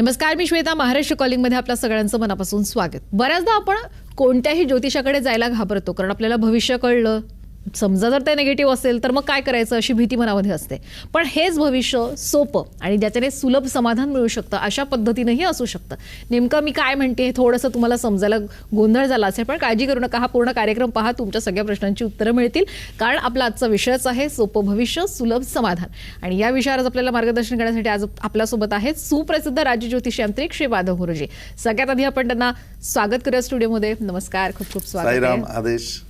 नमस्कार मी श्वेता महाराष्ट्र कॉलिंगमध्ये आपल्या सगळ्यांचं मनापासून स्वागत. बऱ्याचदा आपण कोणत्याही ज्योतिषाकडे जायला घाबरतो कारण आपल्याला भविष्य कळलं. समजा जर ते निगेटिव्ह असेल तर मग काय करायचं? अशी भीती मनामध्ये असते. पण हेच भविष्य सोपं आणि ज्याच्याने सुलभ समाधान मिळू शकतं अशा पद्धतीनंही असू शकतं. नेमकं मी काय म्हणते हे थोडंसं तुम्हाला समजायला गोंधळ झाला असेल पण काळजी करू नका. हा पूर्ण कार्यक्रम पहा तुमच्या सगळ्या प्रश्नांची उत्तरं मिळतील. कारण आपला आजचा विषयच आहे सोपं भविष्य सुलभ समाधान. आणि या विषयावर आपल्याला मार्गदर्शन करण्यासाठी आज आपल्यासोबत आहेत सुप्रसिद्ध राज्य ज्योतिष यांत्रिक श्री माधव गुरुजी. सगळ्यात आधी आपण त्यांना स्वागत करूया स्टुडिओमध्ये. नमस्कार खूप खूप स्वागत आदेश.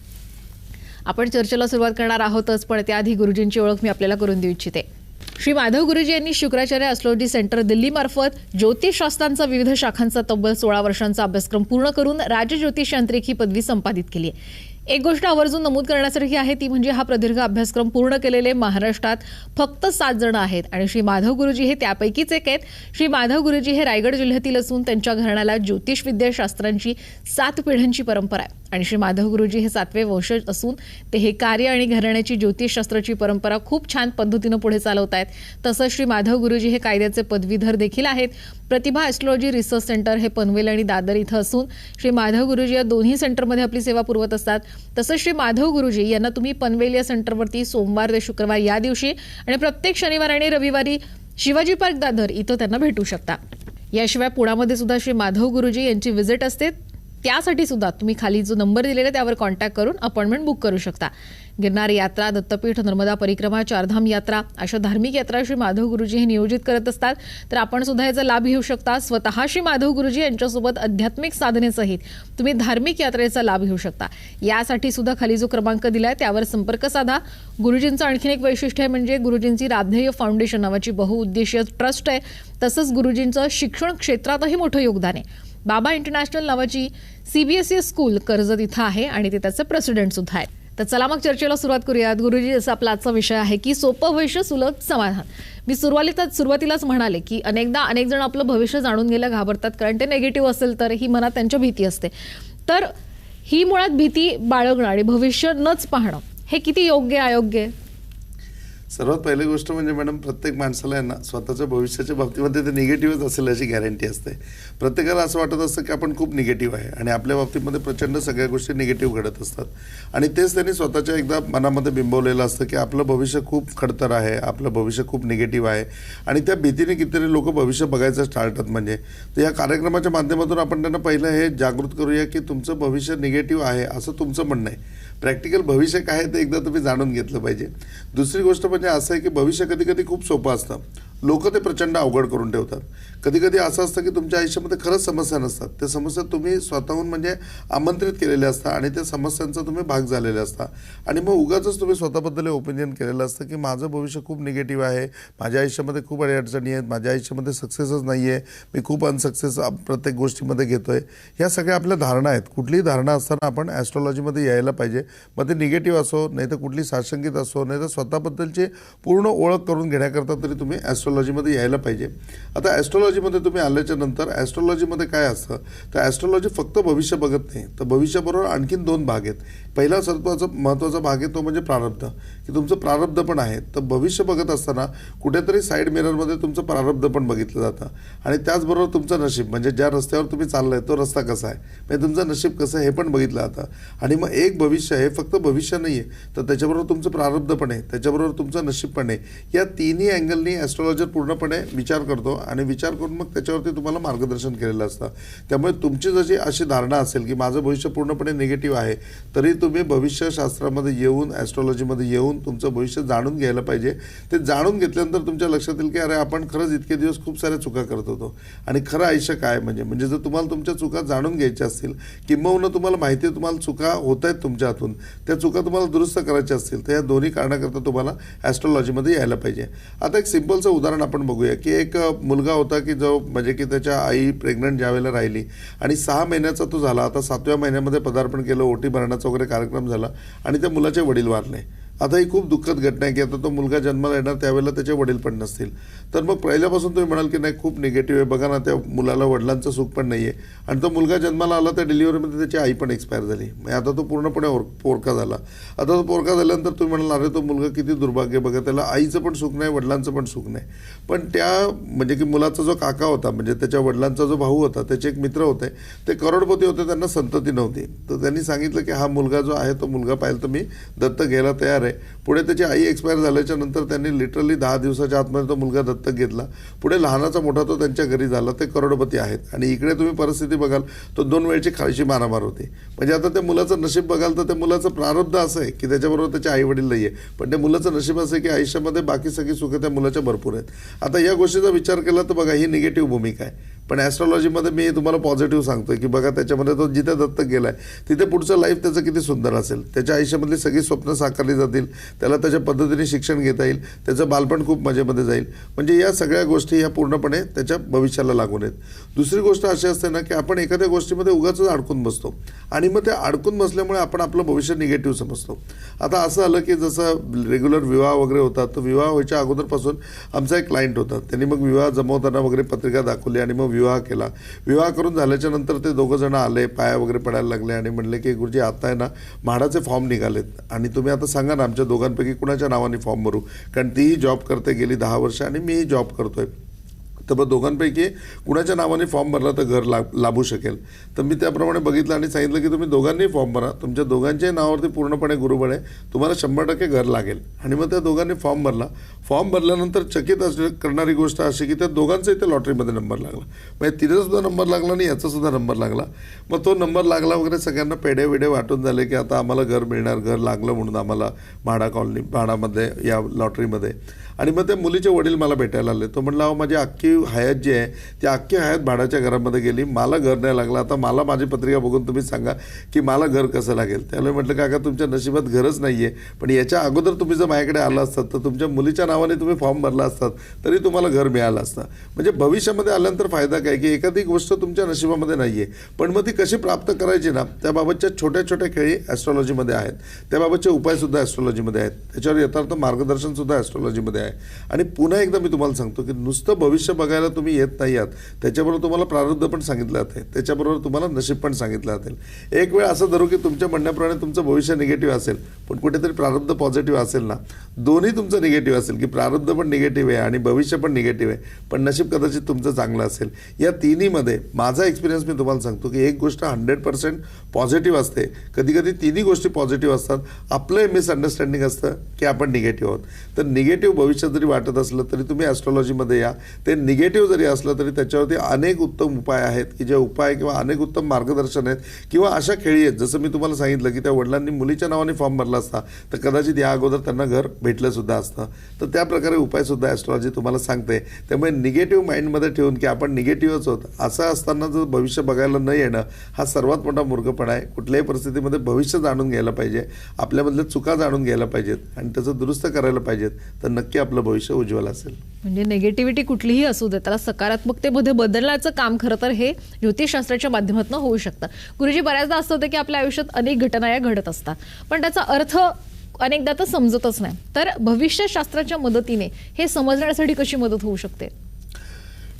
आपण चर्चेला सुरुवात करणार आहोतच पण त्याआधी गुरुजींची ओळख मी आपल्याला करून देऊ इच्छिते. श्री माधव गुरुजी यांनी शुक्राचार्य अस्ट्रॉलॉजी सेंटर दिल्लीमार्फत ज्योतिषशास्त्रांचा विविध शाखांचा तब्बल सोळा वर्षांचा अभ्यासक्रम पूर्ण करून राज्य ज्योतिष यांत्रिक ही पदवी संपादित केली आहे. एक गोष्ट आवर्जून नमूद करण्यासारखी आहे ती म्हणजे हा प्रदीर्घ अभ्यासक्रम पूर्ण केलेले महाराष्ट्रात फक्त सात जण आहेत आणि श्री माधव गुरुजी हे त्यापैकीच एक आहेत. श्री माधव गुरुजी हे रायगड जिल्ह्यातील असून त्यांच्या घराण्याला ज्योतिष सात पिढ्यांची परंपरा आहे. आणि श्री माधव गुरुजी हे सातवे वंशज असून ते हे कार्य आणि घराण्याची ज्योतिषशास्त्राची परंपरा खूप छान पद्धतीनं पुढे चालवत आहेत. तसंच श्री माधव गुरुजी हे कायद्याचे पदवीधर देखील आहेत. प्रतिभा ॲस्ट्रॉलॉजी रिसर्च सेंटर हे पनवेल आणि दादर इथं असून श्री माधव गुरुजी या दोन्ही सेंटरमध्ये आपली सेवा पुरवत असतात. तसंच श्री माधव गुरुजी यांना तुम्ही पनवेल या सेंटरवरती सोमवार ते शुक्रवार या दिवशी आणि प्रत्येक शनिवार आणि रविवारी शिवाजी पार्क दादर इथं त्यांना भेटू शकता. याशिवाय पुण्यामध्ये सुद्धा श्री माधव गुरुजी यांची व्हिजिट असते. त्यासाठी सुद्धा तुम्ही खाली जो नंबर दिलेला आहे त्यावर कॉन्टॅक्ट करून अपॉइंटमेंट बुक करू शकता. गिरनार यात्रा दत्तपीठ नर्मदा परिक्रमा चारधाम यात्रा अशा धार्मिक यात्रा श्री माधव गुरुजी हे नियोजित करत असतात. तर आपण सुद्धा याचा लाभ घेऊ शकता. स्वतः श्री माधव गुरुजी यांच्यासोबत आध्यात्मिक साधनेसहित तुम्ही धार्मिक यात्रेचा लाभ घेऊ शकता. यासाठी सुद्धा खाली जो क्रमांक दिला आहे त्यावर संपर्क साधा. गुरुजींचं आणखीन एक वैशिष्ट्य आहे म्हणजे गुरुजींची राधेय फाउंडेशन नावाची बहुउद्देशीय ट्रस्ट आहे. तसंच गुरुजींचं शिक्षण क्षेत्रातही मोठं योगदान आहे. बाबा इंटरनॅशनल नावाची सीबीएसई स्कूल कर्जत इथं आहे आणि ते त्याचे प्रेसिडेंट सुद्धा आहेत तर चला मग चर्चेला सुरुवात करूयात. गुरुजी असा आपला आजचा विषय आहे की सोपं भविष्य सुलभ समाधान. मी सुरुवातीला सुरुवातीलाच म्हणाले की अनेकदा अनेक जण आपलं भविष्य जाणून घ्यायला घाबरतात कारण ते नेगेटिव्ह असेल तर ही मनात त्यांच्या भीती असते. तर ही मुळात भीती बाळगणं आणि भविष्य नच पाहणं हे किती योग्य आहे, अयोग्य आहे? सर्वात पहिली गोष्ट म्हणजे मॅडम प्रत्येक माणसाला यांना स्वतःच्या भविष्याच्या बाबतीमध्ये ते निगेटिव्हच असेल याची गॅरंटी असते. प्रत्येकाला असं वाटत असतं की आपण खूप निगेटिव्ह आहे आणि आपल्या बाबतीमध्ये प्रचंड सगळ्या गोष्टी निगेटिव्ह घडत असतात. आणि तेच त्यांनी स्वतःच्या एकदा मनामध्ये बिंबवलेलं असतं की आपलं भविष्य खूप खडतर आहे आपलं भविष्य खूप निगेटिव्ह आहे. आणि त्या भीतीने कितीतरी लोक भविष्य बघायचं टाळतात म्हणजे. तर या कार्यक्रमाच्या माध्यमातून आपण त्यांना पहिलं हे जागृत करूया की तुमचं भविष्य निगेटिव्ह आहे असं तुमचं म्हणणं आहे. प्रॅक्टिकल भविष्य काय आहे ते एकदा तुम्ही जाणून घेतलं पाहिजे. दुसरी गोष्ट म्हणजे असं आहे की भविष्य कधी कधी खूप सोपं असतं. लोक ते प्रचंड अवघड करून ठेवतात. कधी कधी असं असतं की तुमच्या आयुष्यामध्ये खरंच समस्या नसतात. त्या समस्या तुम्ही स्वतःहून म्हणजे आमंत्रित केलेल्या असता आणि त्या समस्यांचा तुम्ही भाग झालेला असता. आणि मग उगाच तुम्ही स्वतःबद्दल ओपिनियन केलेलं असतं की माझं भविष्य खूप निगेटिव्ह आहे. माझ्या आयुष्यामध्ये खूप अडचणी आहेत. माझ्या आयुष्यामध्ये सक्सेसच नाही आहे मी खूप अनसक्सेस प्रत्येक गोष्टीमध्ये घेतो आहे ह्या सगळ्या आपल्या धारणा आहेत. कुठलीही धारणा असताना आपण ॲस्ट्रॉलॉजीमध्ये यायला पाहिजे. मग ते निगेटिव्ह असो नाही तर कुठली साशंकित असो नाही तर स्वतःबद्दलची पूर्ण ओळख करून घेण्याकरता तरी तुम्ही ॲस्ट्रॉलॉजीमध्ये यायला पाहिजे. आता ॲस्ट्रॉलॉजीमध्ये तुम्ही आल्याच्यानंतर ॲस्ट्रॉलॉजीमध्ये काय असतं? तर ॲस्ट्रॉलॉजी फक्त भविष्य बघत नाही. तर भविष्याबरोबर आणखीन दोन भाग आहेत. पहिला सर्वाचा महत्त्वाचा भाग आहे तो म्हणजे प्रारब्ध. की तुमचं प्रारब्ध पण आहे. तर भविष्य बघत असताना कुठेतरी साईड मिररमध्ये तुमचं प्रारब्ध पण बघितलं जातं. आणि त्याचबरोबर तुमचं नशीब म्हणजे ज्या रस्त्यावर तुम्ही चाललाय तो रस्ता कसा आहे? म्हणजे तुमचं नशीब कसं आहे हे पण बघितलं जातं. आणि मग एक भविष्य हे फक्त भविष्य नाही आहे तर त्याच्याबरोबर तुमचं प्रारब्ध पण आहे. त्याच्याबरोबर तुमचं नशीब पण आहे. या तिन्ही अँगलनी ॲस्ट्रॉलॉजर पूर्णपणे विचार करतो आणि विचार करून मग त्याच्यावरती तुम्हाला मार्गदर्शन केलेलं असतं. त्यामुळे तुमची जशी अशी धारणा असेल की माझं भविष्य पूर्णपणे निगेटिव्ह आहे तरी तुम्ही भविष्यशास्त्रामध्ये येऊन ॲस्ट्रॉलॉजीमध्ये येऊन तुमचं भविष्य जाणून घ्यायला पाहिजे. ते जाणून घेतल्यानंतर तुमच्या लक्षात येईल की अरे आपण खरंच इतके दिवस खूप साऱ्या चुका करत होतो. आणि खरं आयुष्य काय म्हणजे? म्हणजे जर तुम्हाला तुमच्या चुका जाणून घ्यायच्या असतील किंबहुना तुम्हाला माहिती आहे तुम्हाला चुका होत आहेत तुमच्या हातून. त्या चुका तुम्हाला दुरुस्त करायच्या असतील तर या दोन्ही कारणाकरता तुम्हाला ॲस्ट्रॉलॉजीमध्ये यायला पाहिजे. आता एक सिम्पलचं उदाहरण आपण बघूया की एक मुलगा होता की जो म्हणजे की त्याच्या आई प्रेग्नंट ज्यावेळेला राहिली आणि सहा महिन्याचा तो झाला. आता सातव्या महिन्यामध्ये पदार्पण केलं ओटी भरण्याचा वगैरे कार्यक्रम झाला आणि त्या मुलाचे वडील वारले. आता ही खूप दुःखद घटना आहे की आता तो मुलगा जन्माला येणार त्यावेळेला त्याचे वडील पण नसतील. तर मग पहिल्यापासून तुम्ही म्हणाल की नाही खूप निगेटिव्ह आहे. बघा ना त्या मुलाला वडिलांचं सुख पण नाही आहे आणि तो मुलगा जन्माला आला तर डिलिव्हरीमध्ये त्याची आई पण एक्सपायर झाली. मग आता तो पूर्णपणे ओर पोरका झाला. आता तो पोरका झाल्यानंतर तुम्ही म्हणाल अरे तो मुलगा किती दुर्भाग्य बघा त्याला आईचं पण सुख नाही वडिलांचं पण सुख नाही. पण त्या म्हणजे की मुलाचा जो काका होता म्हणजे त्याच्या वडिलांचा जो भाऊ होता त्याचे एक मित्र होते ते करोडपती होते त्यांना संतती नव्हती. तर त्यांनी सांगितलं की हा मुलगा जो आहे तो मुलगा पाहिजे तर मी दत्त घ्यायला तयार आहे. पुढे त्याची आई एक्सपायर झाल्याच्यानंतर त्यांनी लिटरली दहा दिवसाच्या आतमध्ये तो मुलगा दत्तक घेतला. पुढे लहानाचा मोठा तो त्यांच्या घरी झाला. ते करोडपती आहेत. आणि इकडे तुम्ही परिस्थिती बघाल तो दोन वेळची खालशी मारामार होती. म्हणजे आता त्या मुलाचं नशीब बघाल तर त्या मुलाचं प्रारब्ध असं आहे की त्याच्याबरोबर त्याचे आई वडील नाही आहे पण त्या मुलाचं नशीब असं आहे की आयुष्यामध्ये बाकी सगळी सुखं त्या मुलाच्या भरपूर आहेत. आता या गोष्टीचा विचार केला तर बघा ही निगेटिव्ह भूमिका आहे. पण ॲस्ट्रॉलॉजीमध्ये मी तुम्हाला पॉझिटिव्ह सांगतोय की बघा त्याच्यामध्ये तो जिथे दत्तक गेला आहे तिथे पुढचं लाईफ त्याचं किती सुंदर असेल. त्याच्या आयुष्यामधली सगळी स्वप्न साकारली जातील. त्याला त्याच्या पद्धतीने शिक्षण घेता येईल. त्याचं बालपण खूप मजेमध्ये जाईल. म्हणजे या सगळ्या गोष्टी ह्या पूर्णपणे त्याच्या भविष्याला लागून आहेत. दुसरी गोष्ट अशी असते ना की आपण एखाद्या गोष्टीमध्ये उगाच अडकून बसतो. आणि मग ते अडकून बसल्यामुळे आपण आपलं भविष्य निगेटिव्ह समजतो. आता असं आलं की जसं रेग्युलर विवाह वगैरे होतात तर विवाह व्हायच्या अगोदरपासून आमचा एक क्लायंट होता. त्यांनी मग विवाह जमवताना वगैरे पत्रिका दाखवली आणि मग विवाह केला. विवाह करून झाल्याच्यानंतर ते दोघं जण आले पाया वगैरे पडायला लागले आणि म्हणले की गुरुजी आता आहे ना म्हाडाचे फॉर्म निघालेत आणि तुम्ही आता सांगा ना आमच्या दोघांपैकी कुणाच्या नावाने फॉर्म भरू? कारण तीही जॉब करते गेली दहा वर्ष आणि मीही जॉब करतोय. तर मग दोघांपैकी कुणाच्या नावाने फॉर्म भरला तर घर लाभ लाभू शकेल. तर मी त्याप्रमाणे बघितलं आणि सांगितलं की तुम्ही दोघांनी फॉर्म भरा. तुमच्या दोघांच्याही नावावरती पूर्णपणे गुरुबळ आहे. तुम्हाला शंभर टक्के घर लागेल. आणि मग त्या दोघांनी फॉर्म भरला. फॉर्म भरल्यानंतर चकित अस करणारी गोष्ट अशी की त्या दोघांचाही त्या लॉटरीमध्ये नंबर लागला. म्हणजे तिचासुद्धा नंबर लागला आणि याचासुद्धा नंबर लागला. मग तो नंबर लागला वगैरे सगळ्यांना पेढे वेढे वाटून झाले की आता आम्हाला घर मिळणार घर लागलं म्हणून आम्हाला म्हाडा कॉलनी म्हाडामध्ये या लॉटरीमध्ये. आणि मग त्या मुलीचे वडील मला भेटायला आले तो म्हणला माझी अख्खी हयात जी आहे ती अख्खी हयात भाडाच्या घरामध्ये गेली. मला घर नाही लागलं. आता मला माझी पत्रिका बघून तुम्ही सांगा की मला घर कसं लागेल. त्याला म्हटलं काका तुमच्या नशिबात घरच नाही आहे पण याच्या अगोदर तुम्ही जर माझ्याकडे आला असतात तर तुमच्या मुलीच्या नावाने तुम्ही फॉर्म भरला असतात तरी तुम्हाला घर मिळालं असतं. म्हणजे भविष्यामध्ये आल्यानंतर फायदा काय? की एखादी गोष्ट तुमच्या नशिबामध्ये नाही आहे पण मग ती कशी प्राप्त करायची ना त्याबाबतच्या छोट्या छोट्या खेळी ॲस्ट्रॉलॉजीमध्ये आहेत. त्याबाबतचे उपायसुद्धा ॲस्ट्रॉलॉजीमध्ये आहेत. त्याच्यावर यथार्थ मार्गदर्शनसुद्धा ॲस्ट्रॉलॉजीमध्ये आहे. आणि पुन्हा एकदा मी तुम्हाला सांगतो की नुसतं भविष्य बघायला तुम्ही येत नाही आहात. त्याच्याबरोबर तुम्हाला प्रारब्ध पण सांगितलं जाते. त्याच्याबरोबर तुम्हाला नशीब पण सांगितलं जातील एक वेळ असं धरू की तुमच्या म्हणण्याप्रमाणे तुमचं भविष्य निगेटिव्ह असेल पण कुठेतरी प्रारब्ध पॉझिटिव्ह असेल ना दोन्ही तुमचं निगेटिव्ह असेल की प्रारब्ध पण निगेटिव्ह आहे आणि भविष्य पण निगेटिव्ह आहे पण नशीब कदाचित तुमचं चांगलं असेल. या तिन्हीमध्ये माझा एक्सपिरियन्स मी तुम्हाला सांगतो की एक गोष्ट हंड्रेड पर्सेंट पॉझिटिव्ह असते. कधी कधी तिन्ही गोष्टी पॉझिटिव्ह असतात. आपलं मिसअंडरस्टँडिंग असतं की आपण निगेटिव्ह आहोत. तर निगेटिव्ह भविष्य जरी वाटत असलं तरी तुम्ही ॲस्ट्रॉलॉजीमध्ये या. ते निगेटिव्ह जरी असलं तरी त्याच्यावरती अनेक उत्तम उपाय आहेत की जे उपाय किंवा अनेक उत्तम मार्गदर्शन आहेत किंवा अशा खेळी आहेत. जसं मी तुम्हाला सांगितलं की त्या वडिलांनी मुलीच्या नावाने फॉर्म भरला असता तर कदाचित या अगोदर त्यांना घर भेटलं सुद्धा असतं. तर त्या प्रकारे उपायसुद्धा ॲस्ट्रॉलॉजी तुम्हाला सांगते. त्यामुळे निगेटिव्ह माइंडमध्ये ठेवून की आपण निगेटिव्हच होत असं असताना जर भविष्य बघायला न येणं हा सर्वात मोठा मूर्खपणा आहे. कुठल्याही परिस्थितीमध्ये भविष्य जाणून घ्यायला पाहिजे. आपल्यामधल्या चुका जाणून घ्यायला पाहिजेत आणि त्याचं दुरुस्त करायला पाहिजेत. तर नक्की आपलं भविष्य उज्ज्वल असेल. म्हणजे निगेटिव्हिटी कुठलीही असू दे त्याला सकारात्मकतेमध्ये बदलण्याचं काम खरं तर हे ज्योतिषशास्त्राच्या माध्यमातून होऊ शकतं. गुरुजी बऱ्याचदा असं होतं की आपल्या आयुष्यात अनेक घटना या घडत असतात. पण त्याचा अर्थ अनेकदा तर समजतच नाही. तर भविष्यशास्त्राच्या मदतीने हे समजण्यासाठी कशी मदत होऊ शकते?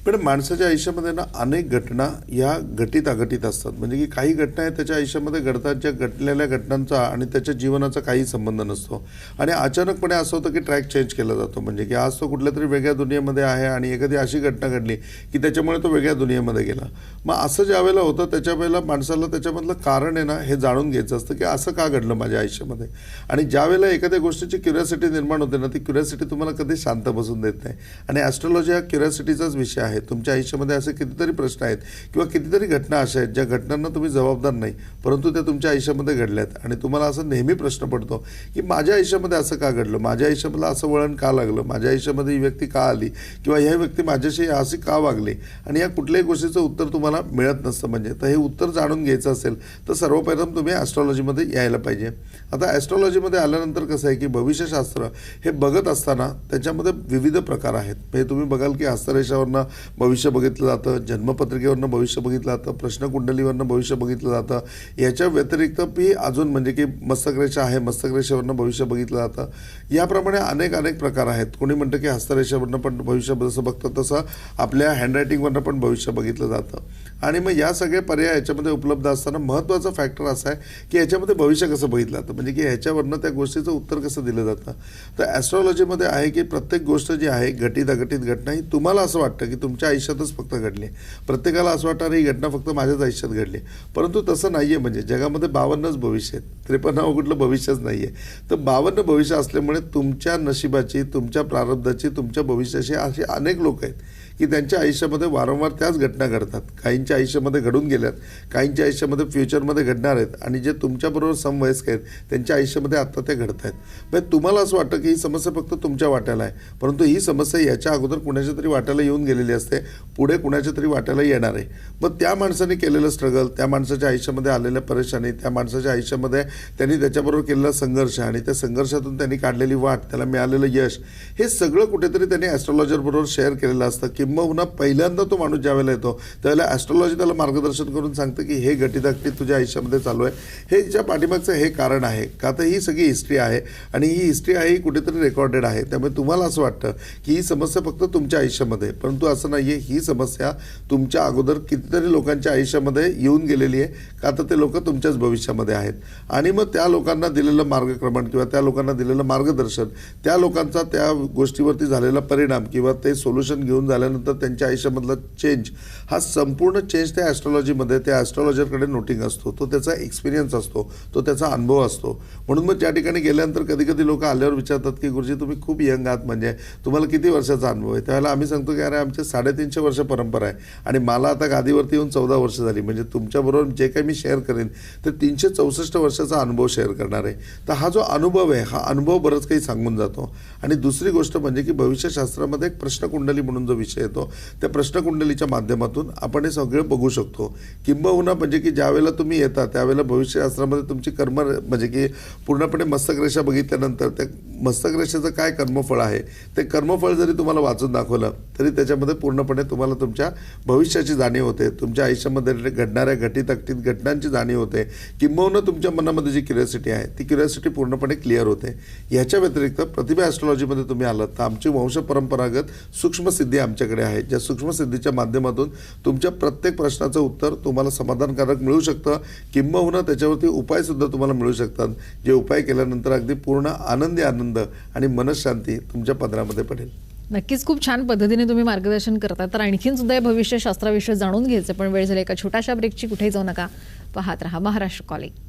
पण माणसाच्या आयुष्यामध्ये ना अनेक घटना या घटित अघटित असतात. म्हणजे की काही घटना आहेत त्याच्या आयुष्यामध्ये घडतात ज्या घडलेल्या घटनांचा आणि त्याच्या जीवनाचा काही संबंध नसतो. आणि अचानकपणे असं होतं की ट्रॅक चेंज केला जातो. म्हणजे की आज तो कुठल्या तरी वेगळ्या दुनियेमध्ये आहे आणि एखादी अशी घटना घडली की त्याच्यामुळे तो वेगळ्या दुनियेमध्ये गेला. मग असं ज्या वेळेला होतं त्याच्या वेळेला माणसाला त्याच्यामधलं कारण आहे ना हे जाणून घ्यायचं असतं की असं का घडलं माझ्या आयुष्यामध्ये? आणि ज्या वेळेला एखाद्या गोष्टीची क्युरियासिटी निर्माण होते ना ती क्युरियासिटी तुम्हाला कधी शांत बसून देत नाही. आणि ॲस्ट्रॉलॉजी हा क्युरियासिटीचाच विषय आहे. तुमच्या आयुष्यामध्ये असे कितीतरी प्रश्न आहेत किंवा कितीतरी घटना अशा आहेत ज्या घटनांना तुम्ही जबाबदार नाही परंतु त्या तुमच्या आयुष्यामध्ये घडल्यात. आणि तुम्हाला असं नेहमी प्रश्न पडतो की माझ्या आयुष्यामध्ये असं का घडलं? माझ्या आयुष्यामध्ये असं वळण का लागलं? माझ्या आयुष्यामध्ये ही व्यक्ती का आली? किंवा ह्या व्यक्ती माझ्याशी असे का वागली? आणि या कुठल्याही गोष्टीचं उत्तर तुम्हाला मिळत नसतं म्हणजे. तर हे उत्तर जाणून घ्यायचं असेल तर सर्वप्रथम तुम्ही ॲस्ट्रॉलॉजीमध्ये यायला पाहिजे. आता ॲस्ट्रॉलॉजीमध्ये आल्यानंतर कसं आहे की भविष्यशास्त्र हे बघत असताना त्याच्यामध्ये विविध प्रकार आहेत. म्हणजे तुम्ही बघाल की हस्तरेषावरनं भविष्य बघितलं जातं जन्मपत्रिकेवरनं भविष्य बघितलं जातं प्रश्नकुंडलीवरनं भविष्य बघितलं जातं. याच्या व्यतिरिक्त पी अजून म्हणजे की मस्तकरेषा आहे मस्तकरेषेवरनं भविष्य बघितलं जातं. याप्रमाणे अनेक अनेक प्रकार आहेत. कोणी म्हणतं की हस्तरेषेवरनं पण भविष्य जसं बघतं तसं आपल्या हँडरायटिंगवरनं पण भविष्य बघितलं जातं. आणि मग या सगळे पर्याय याच्यामध्ये उपलब्ध असताना महत्त्वाचा फॅक्टर असा आहे की याच्यामध्ये भविष्य कसं बघितलं जातं. म्हणजे की ह्याच्यावरनं त्या गोष्टीचं उत्तर कसं दिलं जातं. तर ॲस्ट्रॉलॉजीमध्ये आहे की प्रत्येक गोष्ट जी आहे घटित अघटित घटना ही तुम्हाला असं वाटतं की तुमच्या आयुष्यातच फक्त घडली आहे. प्रत्येकाला असं वाटणार ही घटना फक्त माझ्याच आयुष्यात घडली परंतु तसं नाही आहे म्हणजे जगामध्ये बावन्नच भविष्य आहेत. त्रेपन्नावं कुठलं भविष्यच नाही आहे तर बावन्न भविष्य असल्यामुळे तुमच्या नशिबाची तुमच्या प्रारब्धाची तुमच्या भविष्याची असे अनेक लोक आहेत. की त्यांच्या आयुष्यामध्ये वारंवार त्याच घटना घडतात. काहींच्या आयुष्यामध्ये घडून गेल्यात काहींच्या आयुष्यामध्ये फ्युचरमध्ये घडणार आहेत आणि जे तुमच्याबरोबर समवयस्क आहेत त्यांच्या आयुष्यामध्ये आत्ता ते घडत आहेत. म्हणजे तुम्हाला असं वाटतं की ही समस्या फक्त तुमच्या वाट्याला आहे परंतु ही समस्या याच्या अगोदर कुणाच्या तरी वाट्याला येऊन गेलेली असते पुढे कुणाच्या तरी वाट्याला येणार आहे. मग त्या माणसाने केलेलं स्ट्रगल त्या माणसाच्या आयुष्यामध्ये आलेल्या परेशानी त्या माणसाच्या आयुष्यामध्ये त्यांनी त्याच्याबरोबर केलेला संघर्ष आणि त्या संघर्षातून त्यांनी काढलेली वाट त्याला मिळालेलं यश हे सगळं कुठेतरी त्यांनी ॲस्ट्रॉलॉजरबरोबर शेअर केलेलं असतं की किंबहुना पहिल्यांदा तो माणूस ज्यावेळेला येतो त्यावेळेला ॲस्ट्रॉलॉजी त्याला मार्गदर्शन करून सांगतं की हे घटित तुझ्या आयुष्यामध्ये चालू आहे. हे ज्या पाठीमागचं हे कारण आहे. का तर ही सगळी हिस्ट्री आहे आणि ही हिस्ट्री आहे ही कुठेतरी रेकॉर्डेड आहे. त्यामुळे तुम्हाला असं वाटतं की ही समस्या फक्त तुमच्या आयुष्यामध्ये परंतु असं नाही आहे ही समस्या तुमच्या अगोदर कितीतरी लोकांच्या आयुष्यामध्ये येऊन गेलेली आहे. का तर ते लोक तुमच्याच भविष्यामध्ये आहेत. आणि मग त्या लोकांना दिलेलं मार्गक्रमण किंवा त्या लोकांना दिलेलं मार्गदर्शन त्या लोकांचा त्या गोष्टीवरती झालेला परिणाम किंवा ते सोल्युशन घेऊन झाल्यानंतर त्यांच्या आयुष्यामधला चेंज हा संपूर्ण चेंज त्या ॲस्ट्रॉलॉजीमध्ये त्या ॲस्ट्रॉलॉजरकडे नोटिंग असतो. तो त्याचा एक्सपिरियन्स असतो. तो त्याचा अनुभव असतो. म्हणून मग त्या ठिकाणी गेल्यानंतर कधी कधी लोक आल्यावर विचारतात की गुरुजी तुम्ही खूप यंग आहात म्हणजे तुम्हाला किती वर्षाचा अनुभव आहे? त्यावेळेला आम्ही सांगतो की अरे आमचे साडेतीनशे वर्ष परंपरा आहे आणि मला आता गादीवरती येऊन चौदा वर्ष झाली. म्हणजे तुमच्याबरोबर जे काही मी शेअर करेन ते तीनशे चौसष्ट वर्षाचा अनुभव शेअर करणार आहे. तर हा जो अनुभव आहे हा अनुभव बरंच काही सांगून जातो. आणि दुसरी गोष्ट म्हणजे की भविष्यशास्त्रामध्ये एक प्रश्नकुंडली म्हणून जो विषय येतो त्या प्रश्नकुंडलीच्या माध्यमातून आपण हे सगळं बघू शकतो. किंबहुना म्हणजे की ज्यावेळेला तुम्ही येता त्यावेळेला भविष्यशास्त्रामध्ये तुमची कर्म म्हणजे की पूर्णपणे मस्तकरेषा बघितल्यानंतर त्या मस्तकरेषेचं काय कर्मफळ आहे ते कर्मफळ जरी तुम्हाला वाचून दाखवलं तरी त्याच्यामध्ये पूर्णपणे तुम्हाला तुमच्या भविष्याची जाणीव होते. तुमच्या आयुष्यामध्ये घडणाऱ्या घटित अगटित घटनांची जाणीव होते. किंबहुना तुमच्या मनामध्ये जी क्युरियोसिटी आहे ती क्युरियोसिटी पूर्णपणे क्लिअर होते. याच्या व्यतिरिक्त प्रतिभा ॲस्ट्रॉलॉजीमध्ये तुम्ही आलात तर आमची वंश परंपरागत सूक्ष्मसिद्धी आमच्याकडे आहे ज्या सूक्ष्मसिद्धीच्या माध्यमातून तुमच्या प्रत्येक प्रश्नाचं उत्तर तुम्हाला समाधानकारक मिळू शकतं. किंबहुना त्याच्यावरती उपायसुद्धा तुम्हाला मिळू शकतात. जे उपाय केल्यानंतर अगदी पूर्ण आनंदी आनंद आणि मनशांती तुमच्या पदरामध्ये पडेल. नक्कीच खूप छान पद्धतीने तुम्ही मार्गदर्शन करता. तर आणखीन सुद्धा या भविष्यशास्त्राविषयी जाणून घ्यायचं पण वेळ झाली एका छोट्याशा ब्रेकची कुठेही जाऊ नका. पाहत रहा महाराष्ट्र कॉलिंग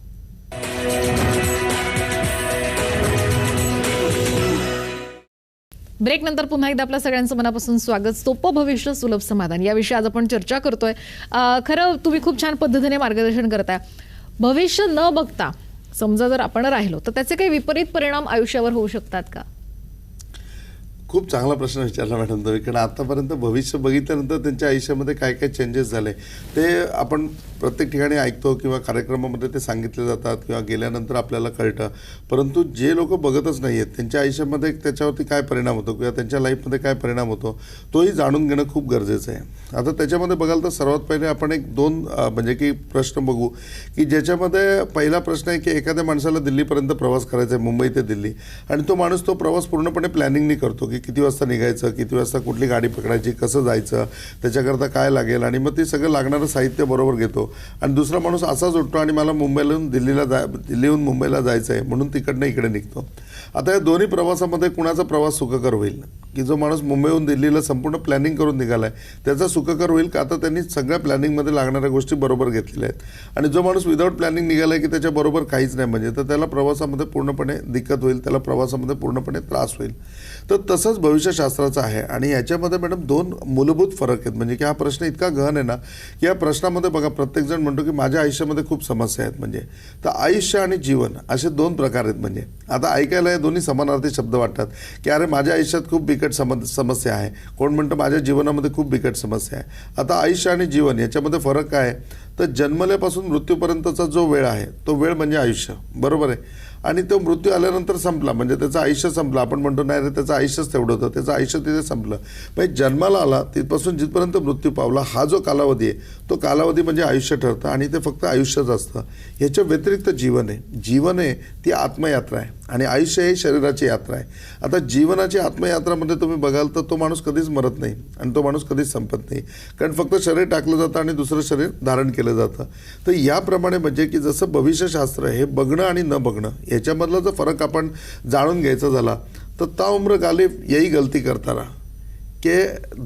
ब्रेक नंतर पुन्हा एकदा आपल्या सगळ्यांचं मनापासून स्वागत. सोपं भविष्य सुलभ समाधान. याविषयी आज आपण चर्चा करतोय. खरं तुम्ही खूप छान पद्धतीने मार्गदर्शन करताय. भविष्य न बघता समजा जर आपण राहिलो तर त्याचे काही विपरीत परिणाम आयुष्यावर होऊ शकतात का? खूप चांगला प्रश्न विचारला मॅडम तुम्ही कारण आतापर्यंत भविष्य बघितल्यानंतर त्यांच्या आयुष्यामध्ये काय काय चेंजेस झाले ते आपण प्रत्येक ठिकाणी ऐकतो किंवा कार्यक्रमामध्ये ते सांगितले जातात किंवा गेल्यानंतर आपल्याला कळतं. परंतु जे लोक बघतच नाही आहेत त्यांच्या आयुष्यामध्ये त्याच्यावरती काय परिणाम होतो किंवा त्यांच्या लाईफमध्ये काय परिणाम होतो तोही जाणून घेणं खूप गरजेचं आहे. आता त्याच्यामध्ये बघाल तर सर्वात पहिले आपण एक दोन म्हणजे की प्रश्न बघू की ज्याच्यामध्ये पहिला प्रश्न आहे की एखाद्या माणसाला दिल्लीपर्यंत प्रवास करायचा आहे मुंबई ते दिल्ली आणि तो माणूस तो प्रवास पूर्णपणे प्लॅनिंगनी करतो की किती वाजता निघायचं किती वाजता कुठली गाडी पकडायची कसं जायचं त्याच्याकरता काय लागेल? आणि मग ते सगळं लागणारं साहित्य बरोबर घेतो. आणि दुसरा माणूस असाच उठतो आणि मला मुंबईला दिल्लीला जा दिल्लीहून मुंबईला जायचं आहे म्हणून तिकडनं इकडे निघतो. आता या दोन्ही प्रवासामध्ये कुणाचा प्रवास सुखकर होईल? की जो माणूस मुंबईहून दिल्लीला संपूर्ण प्लॅनिंग करून निघाला आहे त्याचा सुखकर होईल का? आता त्यांनी सगळ्या प्लॅनिंगमध्ये लागणाऱ्या गोष्टी बरोबर घेतलेल्या आहेत. आणि जो माणूस विदाऊट प्लॅनिंग निघाला आहे की त्याच्याबरोबर काहीच नाही. म्हणजे तर त्याला प्रवासामध्ये पूर्णपणे दिक्कत होईल त्याला प्रवासामध्ये पूर्णपणे त्रास होईल. तर तसं असंच भविष्यशास्त्राचं आहे. आणि याच्यामध्ये मॅडम दोन मूलभूत फरक आहेत. म्हणजे की हा प्रश्न इतका गहन आहे ना की या प्रश्नामध्ये बघा प्रत्येकजण म्हणतो की माझ्या आयुष्यामध्ये खूप समस्या आहेत. म्हणजे तर आयुष्य आणि जीवन असे दोन प्रकार आहेत. म्हणजे आता ऐकायला हे दोन्ही समानार्थी शब्द वाटतात की अरे माझ्या आयुष्यात खूप बिकट सम समस्या आहे. कोण म्हणतं माझ्या जीवनामध्ये खूप बिकट समस्या आहे. आता आयुष्य आणि जीवन याच्यामध्ये फरक काय आहे? तर जन्मल्यापासून मृत्यूपर्यंतचा जो वेळ आहे तो वेळ म्हणजे आयुष्य. बरोबर आहे? आणि तो मृत्यू आल्यानंतर संपला. म्हणजे त्याचं आयुष्य संपलं. आपण म्हणतो नाही रे त्याचं आयुष्यच तेवढं होतं. त्याचं आयुष्य तिथे संपलं. म्हणजे जन्माला आला तिथपासून जिथपर्यंत मृत्यू पावला हा जो कालावधी आहे तो कालावधी म्हणजे आयुष्य ठरतं आणि ते फक्त आयुष्यच असतं. ह्याच्या व्यतिरिक्त जीवन आहे जीवन आहे ती आत्मयात्रा आहे. आणि आयुष्य हे शरीराची यात्रा आहे. आता जीवनाची आत्मयात्रामध्ये तुम्ही बघाल तर तो माणूस कधीच मरत नाही आणि तो माणूस कधीच संपत नाही. कारण फक्त शरीर टाकलं जातं आणि दुसरं शरीर धारण केलं जातं. तर याप्रमाणे म्हणजे की जसं भविष्यशास्त्र हे बघणं आणि न बघणं याच्यामधला जो फरक आपण जाणून घ्यायचा झाला तर ता उम्र गालिब यही गलती करता के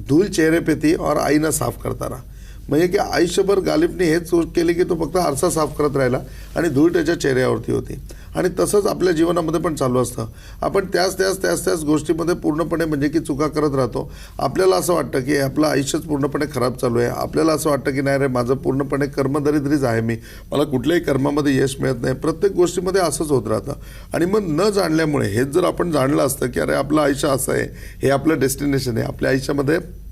धूल चेहरे पे थी और आईना साफ करता रहा. म्हणजे की आयुष्यभर गालिबने हेच केले केली की तो फक्त आरसा साफ करत राहिला आणि धूळ त्याच्या चेहऱ्यावरती होती. आणि तसंच आपल्या जीवनामध्ये पण चालू असतं. आपण त्याच त्याच त्याच त्याच गोष्टीमध्ये पूर्णपणे म्हणजे की चुका करत राहतो. आपल्याला असं वाटतं की आपलं आयुष्यच पूर्णपणे खराब चालू आहे. आपल्याला असं वाटतं की नाही रे माझं पूर्णपणे कर्मदरिद्रीच आहे मी. मला कुठल्याही कर्मामध्ये यश मिळत नाही. प्रत्येक गोष्टीमध्ये असंच होत राहतं. आणि मग न जाणल्यामुळे हेच जर आपण जाणलं असतं की अरे आपलं आयुष्य असं आहे हे आपलं डेस्टिनेशन आहे आपल्या आयुष्यामध्ये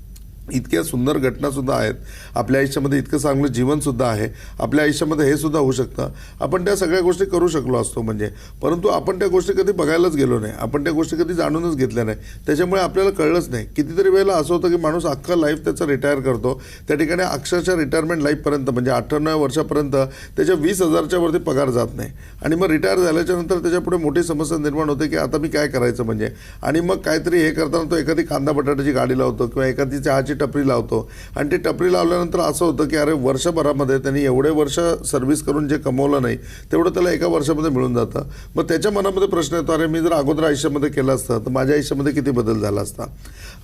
इतक्या सुंदर घटनासुद्धा आहेत. आपल्या आयुष्यामध्ये इतकं चांगलं जीवनसुद्धा आहे. आपल्या आयुष्यामध्ये हे सुद्धा होऊ शकतं. आपण त्या सगळ्या गोष्टी करू शकलो असतो म्हणजे. परंतु आपण त्या गोष्टी कधी बघायलाच गेलो नाही. आपण त्या गोष्टी कधी जाणूनच घेतल्या नाही. त्याच्यामुळे आपल्याला कळलंच नाही. कितीतरी वेळेला असं होतं की माणूस अख्खा लाईफ त्याचं रिटायर करतो. त्या ठिकाणी अक्षरशः रिटायरमेंट लाईफपर्यंत म्हणजे अठ्ठ्याण्णव वर्षापर्यंत त्याच्या वीस हजारच्या वरती पगार जात नाही. आणि मग रिटायर झाल्याच्यानंतर त्याच्यापुढे मोठी समस्या निर्माण होते की आता मी काय करायचं म्हणजे. आणि मग काहीतरी हे करताना तो एखादी कांदा बटाट्याची गाडी लावतो किंवा एखादी चहाची टपरी लावतो. आणि ती टपरी लावल्यानंतर असं होतं की अरे वर्षभरामध्ये त्यांनी एवढे वर्ष सर्व्हिस करून जे कमवलं नाही तेवढं त्याला एका वर्षामध्ये मिळून जातं. मग त्याच्या मनामध्ये प्रश्न येतो अरे मी जर अगोदर आयुष्यामध्ये केलं असतं तर माझ्या आयुष्यामध्ये किती बदल झाला असता?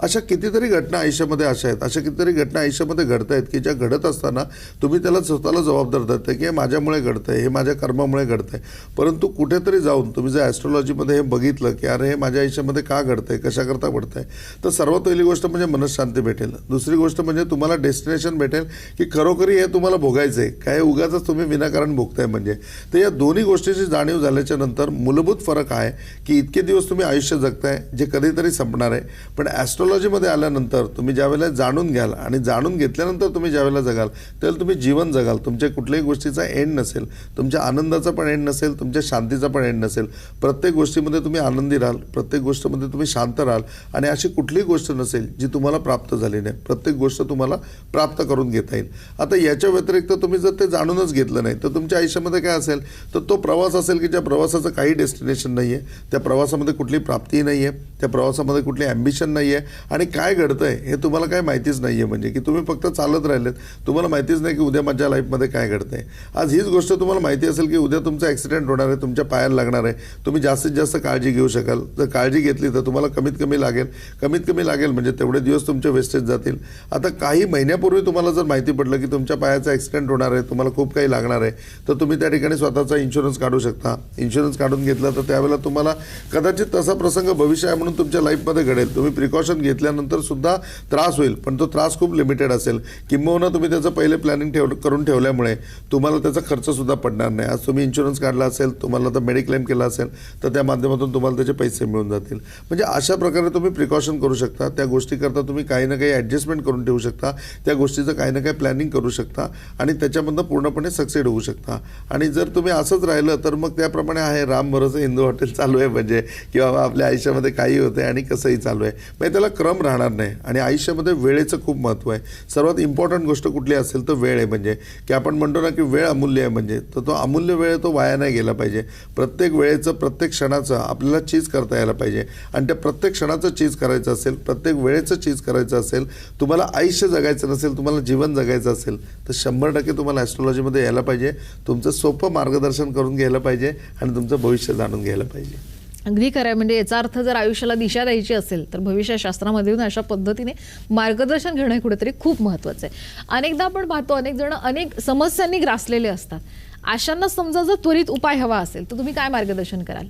अशा कितीतरी घटना आयुष्यामध्ये अशा आहेत. अशा कितीतरी घटना आयुष्यामध्ये घडत आहेत की ज्या घडत असताना तुम्ही त्याला स्वतःला जबाबदार धरता की हे माझ्यामुळे घडतं आहे हे माझ्या कर्मामुळे घडतं आहे परंतु कुठेतरी जाऊन तुम्ही जर ॲस्ट्रॉलॉजीमध्ये हे बघितलं की अरे हे माझ्या आयुष्यामध्ये का घडतं आहे कशाकरता घडतं आहे तर सर्वात पहिली गोष्ट म्हणजे मनशांती भेटेल. दुसरी गोष्ट म्हणजे तुम्हाला डेस्टिनेशन भेटेल की खरोखरी हे तुम्हाला भोगायचं आहे काय उगाच तुम्ही विनाकारण भोगताय म्हणजे. तर या दोन्ही गोष्टीची जाणीव झाल्याच्यानंतर मूलभूत फरक आहे की इतके दिवस तुम्ही आयुष्य जगताय जे कधीतरी संपणार आहे. पण ॲस्ट्रॉलॉजीमध्ये आल्यानंतर तुम्ही ज्यावेळेला जाणून घ्याल आणि जाणून घेतल्यानंतर तुम्ही ज्यावेळेला जगाल त्यावेळेला तुम्ही जीवन जगाल. तुमच्या कुठल्याही गोष्टीचा एंड नसेल तुमच्या आनंदाचा पण एंड नसेल तुमच्या शांतीचा पण एंड नसेल. प्रत्येक गोष्टीमध्ये तुम्ही आनंदी राहाल प्रत्येक गोष्टीमध्ये तुम्ही शांत राहाल आणि अशी कुठलीही गोष्ट नसेल जी तुम्हाला प्राप्त झाली नाही. प्रत्येक गोष्ट तुम्हाला प्राप्त करून घेता येईल. आता याच्या व्यतिरिक्त तुम्ही जर ते जाणूनच घेतलं नाही तर तुमच्या आयुष्यामध्ये काय असेल? तर तो प्रवास असेल की ज्या प्रवासाचं काही डेस्टिनेशन नाही आहे त्या प्रवासामध्ये कुठली प्राप्ती नाही आहे त्या प्रवासामध्ये कुठली ॲम्बिशन नाही आहे आणि काय घडतं आहे हे तुम्हाला काय माहितीच नाही आहे. म्हणजे की तुम्ही फक्त चालत राहिलेत. तुम्हाला माहितीच नाही की उद्या माझ्या लाईफमध्ये काय घडतं आहे आज हीच गोष्ट तुम्हाला माहिती असेल की उद्या तुमचा ॲक्सिडेंट होणार आहे तुमच्या पायाला लागणार आहे. तुम्ही जास्तीत जास्त काळजी घेऊ शकाल. जर काळजी घेतली तर तुम्हाला कमीत कमी लागेल. कमीत कमी लागेल म्हणजे तेवढे दिवस तुमचे वेस्टेज जातील. आता काही महिन्यापूर्वी तुम्हाला जर माहिती पडलं की तुमच्या पायाचा ॲक्सिडेंट होणार आहे तुम्हाला खूप काही लागणार आहे तर तुम्ही त्या ठिकाणी स्वतःचा इन्शुरन्स काढू शकता. इन्शुरन्स काढून घेतला तर त्यावेळेला तुम्हाला कदाचित तसा प्रसंग भविष्य आहे म्हणून तुमच्या लाईफमध्ये घडेल. तुम्ही प्रिकॉशन घेतल्यानंतर सुद्धा त्रास होईल पण तो त्रास खूप लिमिटेड असेल. किंबहुना तुम्ही त्याचं पहिले प्लॅनिंग ठेव करून ठेवल्यामुळे तुम्हाला त्याचा खर्चसुद्धा पडणार नाही. आज तुम्ही इन्शुरन्स काढला असेल तुम्हाला तर मेडिक्लेम केला असेल तर त्या माध्यमातून तुम्हाला त्याचे पैसे मिळून जातील. म्हणजे अशा प्रकारे तुम्ही प्रिकॉशन करू शकता. त्या गोष्टीकरता तुम्ही काही ना काही ॲडजस्टमेंट करून ठेवू शकता. त्या गोष्टीचं काही ना काही प्लॅनिंग करू शकता आणि त्याच्यामधनं पूर्णपणे सक्सेड होऊ शकता. आणि जर तुम्ही असंच राहिलं तर मग त्याप्रमाणे आहे. राम भरोसा हिंदू हॉटेल चालू आहे म्हणजे किंवा आपल्या आयुष्यामध्ये काही होतं आणि कसंही चालू आहे. म्हणजे त्याला क्रम राहणार नाही. आणि आयुष्यामध्ये वेळेचं खूप महत्त्व आहे. सर्वात इम्पॉर्टंट गोष्ट कुठली असेल तर वेळ आहे म्हणजे. की आपण म्हणतो ना की वेळ अमूल्य आहे म्हणजे. तर तो अमूल्य वेळ आहे तो वाया नाही गेला पाहिजे. प्रत्येक वेळेचं प्रत्येक क्षणाचं आपल्याला चीज करता यायला पाहिजे. आणि त्या प्रत्येक क्षणाचं चीज करायचं असेल प्रत्येक वेळेचं चीज करायचं असेल तुम्हाला आयुष्य जगायचं नसेल तुम्हाला जीवन जगायचं असेल तर शंभर टक्के तुम्हाला ॲस्ट्रॉलॉजीमध्ये यायला पाहिजे. तुमचं सोपं मार्गदर्शन करून घ्यायला पाहिजे आणि तुमचं भविष्य जाणून घ्यायला पाहिजे. अगदी खरं आहे. म्हणजे याचा अर्थ जर आयुष्याला दिशा द्यायची असेल तर भविष्यशास्त्रामधून अशा पद्धतीने मार्गदर्शन घेणं हे कुठेतरी खूप महत्त्वाचं आहे. अनेकदा आपण पाहतो अनेक जण अनेक समस्यांनी ग्रासलेले असतात. अशांना समजा जर त्वरित उपाय हवा असेल तर तुम्ही काय मार्गदर्शन कराल?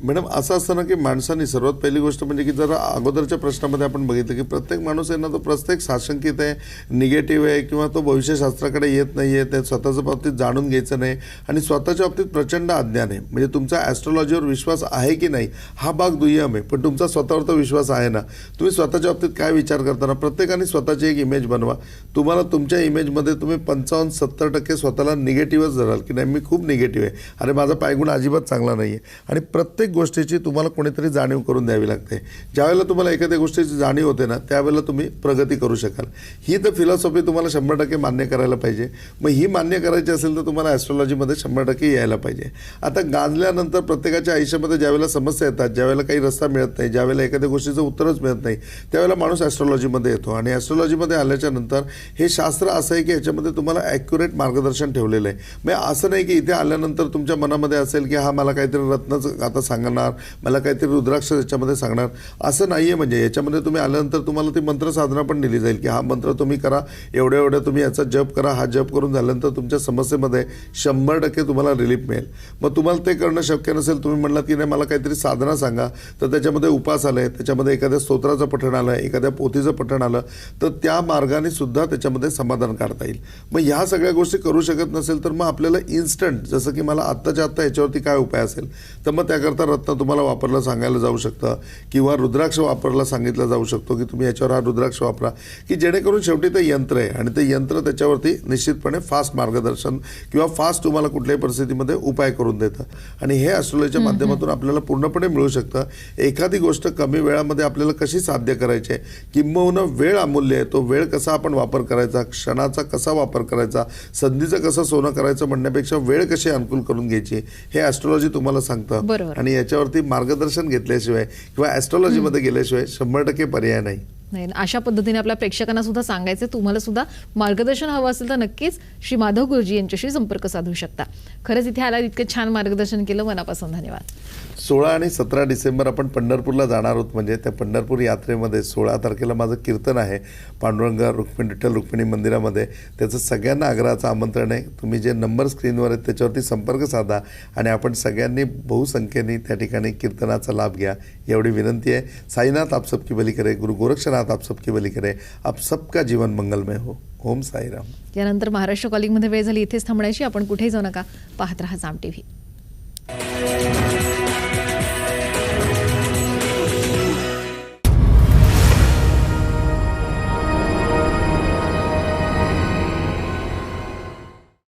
मॅडम असं असतं ना की माणसाने सर्वात पहिली गोष्ट म्हणजे की जर अगोदरच्या प्रश्नामध्ये आपण बघितलं की प्रत्येक माणूस आहे ना तो प्रत्येक साशंकित आहे निगेटिव्ह आहे किंवा तो भविष्यशास्त्राकडे येत नाही आहे त्या स्वतःच्या बाबतीत जाणून घ्यायचं नाही आणि स्वतःच्या बाबतीत प्रचंड अज्ञान आहे. म्हणजे तुमचा ॲस्ट्रॉलॉजीवर विश्वास आहे की नाही हा भाग दुय्यम आहे. पण तुमचा स्वतःवर तर विश्वास आहे ना तुम्ही स्वतःच्या बाबतीत काय विचार करताना प्रत्येकाने स्वतःची एक इमेज बनवा. तुम्हाला तुमच्या इमेजमध्ये तुम्ही पंचावन्न सत्तर टक्के स्वतःला निगेटिव्हच धराल की नाही मी खूप निगेटिव्ह आहे. अरे माझा पायगुण अजिबात चांगला नाही आहे आणि प्रत्येक प्रत्येक गोष्टीची तुम्हाला कोणीतरी जाणीव करून द्यावी लागते. ज्यावेळेला तुम्हाला एखाद्या गोष्टीची जाणीव होते ना त्यावेळेला तुम्ही प्रगती करू शकाल. ही तर फिलॉसॉफी तुम्हाला शंभर टक्के मान्य करायला पाहिजे. मग ही मान्य करायची असेल तर तुम्हाला ॲस्ट्रॉलॉजीमध्ये शंभर टक्के यायला पाहिजे. आता गाजल्यानंतर प्रत्येकाच्या आयुष्यामध्ये ज्यावेळेला समस्या येतात ज्यावेळेला काही रस्ता मिळत नाही ज्यावेळेला एखाद्या गोष्टीचं उत्तरच मिळत नाही त्यावेळेला माणूस ॲस्ट्रॉलॉजीमध्ये येतो. आणि ॲस्ट्रॉलॉजीमध्ये आल्याच्यानंतर हे शास्त्र असं आहे की याच्यामध्ये तुम्हाला ॲक्युरेट मार्गदर्शन ठेवलेलं आहे. म्हणजे असं नाही की इथे आल्यानंतर तुमच्या मनामध्ये असेल की हा मला काहीतरी रत्नच आता सांगणार मला काहीतरी रुद्राक्ष याच्यामध्ये सांगणार. असं नाही आहे म्हणजे याच्यामध्ये तुम्ही आल्यानंतर तुम्हाला ती मंत्र साधना पण दिली जाईल की हा मंत्र तुम्ही करा एवढ्या एवढ्या तुम्ही याचा जप करा हा जप करून झाल्यानंतर तुमच्या समस्येमध्ये शंभर टक्के तुम्हाला रिलीफ मिळेल. मग तुम्हाला ते करणं शक्य नसेल तुम्ही म्हणलात की नाही मला काहीतरी साधना सांगा तर त्याच्यामध्ये उपास आलं आहे त्याच्यामध्ये एखाद्या स्तोत्राचं पठण आलं एखाद्या पोथीचं पठण आलं तर त्या मार्गाने सुद्धा त्याच्यामध्ये समाधान काढता येईल. मग ह्या सगळ्या गोष्टी करू शकत नसेल तर मग आपल्याला इन्स्टंट जसं की मला आत्ताच्या आत्ता याच्यावरती काय उपाय असेल तर मग त्याकरता रत्न तुम्हाला वापरलं सांगायला जाऊ शकतं किंवा रुद्राक्ष वापरला सांगितलं जाऊ शकतो की तुम्ही याच्यावर हा रुद्राक्ष वापरा की जेणेकरून शेवटी ते यंत्र आहे आणि ते यंत्र त्याच्यावरती निश्चितपणे फास्ट मार्गदर्शन किंवा फास्ट तुम्हाला कुठल्याही परिस्थितीमध्ये उपाय करून देतं. आणि हे ॲस्ट्रोलॉजीच्या माध्यमातून आपल्याला पूर्णपणे मिळू शकतं. एखादी गोष्ट कमी वेळामध्ये आपल्याला कशी साध्य करायची आहे? किंबहुना वेळ अमूल्य आहे. तो वेळ कसा आपण वापर करायचा? क्षणाचा कसा वापर करायचा? संधीचं कसं सोनं करायचं म्हणण्यापेक्षा वेळ कशी अनुकूल करून घ्यायची हे ॲस्ट्रॉलॉजी तुम्हाला सांगतं. आणि याच्यावरती मार्गदर्शन घेतल्याशिवाय किंवा ॲस्ट्रॉलॉजीमध्ये गेल्याशिवाय शंभर टक्के पर्याय नाही. नाही अशा पद्धतीने आपल्या प्रेक्षकांना सुद्धा सांगायचं तुम्हाला सुद्धा मार्गदर्शन हवं असेल तर नक्कीच श्री माधव गुरुजी यांच्याशी संपर्क साधू शकता. खरंच इथे आला इतकं छान मार्गदर्शन केलं. मनापासून धन्यवाद. सोळा आणि सतरा डिसेंबर आपण पंढरपूरला जाणार आहोत. म्हणजे त्या पंढरपूर यात्रेमध्ये सोळा तारखेला माझं कीर्तन आहे. पांडुरंग रुक्मिणी विठ्ठल रुक्मिणी मंदिरामध्ये. त्याचं सगळ्यांना आग्रहाचं आमंत्रण आहे. तुम्ही जे नंबर स्क्रीनवर आहेत त्याच्यावरती संपर्क साधा आणि आपण सगळ्यांनी बहुसंख्येने त्या ठिकाणी कीर्तनाचा लाभ घ्या. एवढी विनंती आहे. साईनाथ आप सबकी बली करे गुरु गोरक्षनाथ आप सबकी बली करे। आप सबका जीवन मंगलमय हो। ओम साईराम। यानंतर महाराष्ट्र कॉलिंगमध्ये वेळ झाली इथेच थांबण्याची. आपण कुठेही जाऊ नका. पाहत राहा जाम टीव्ही.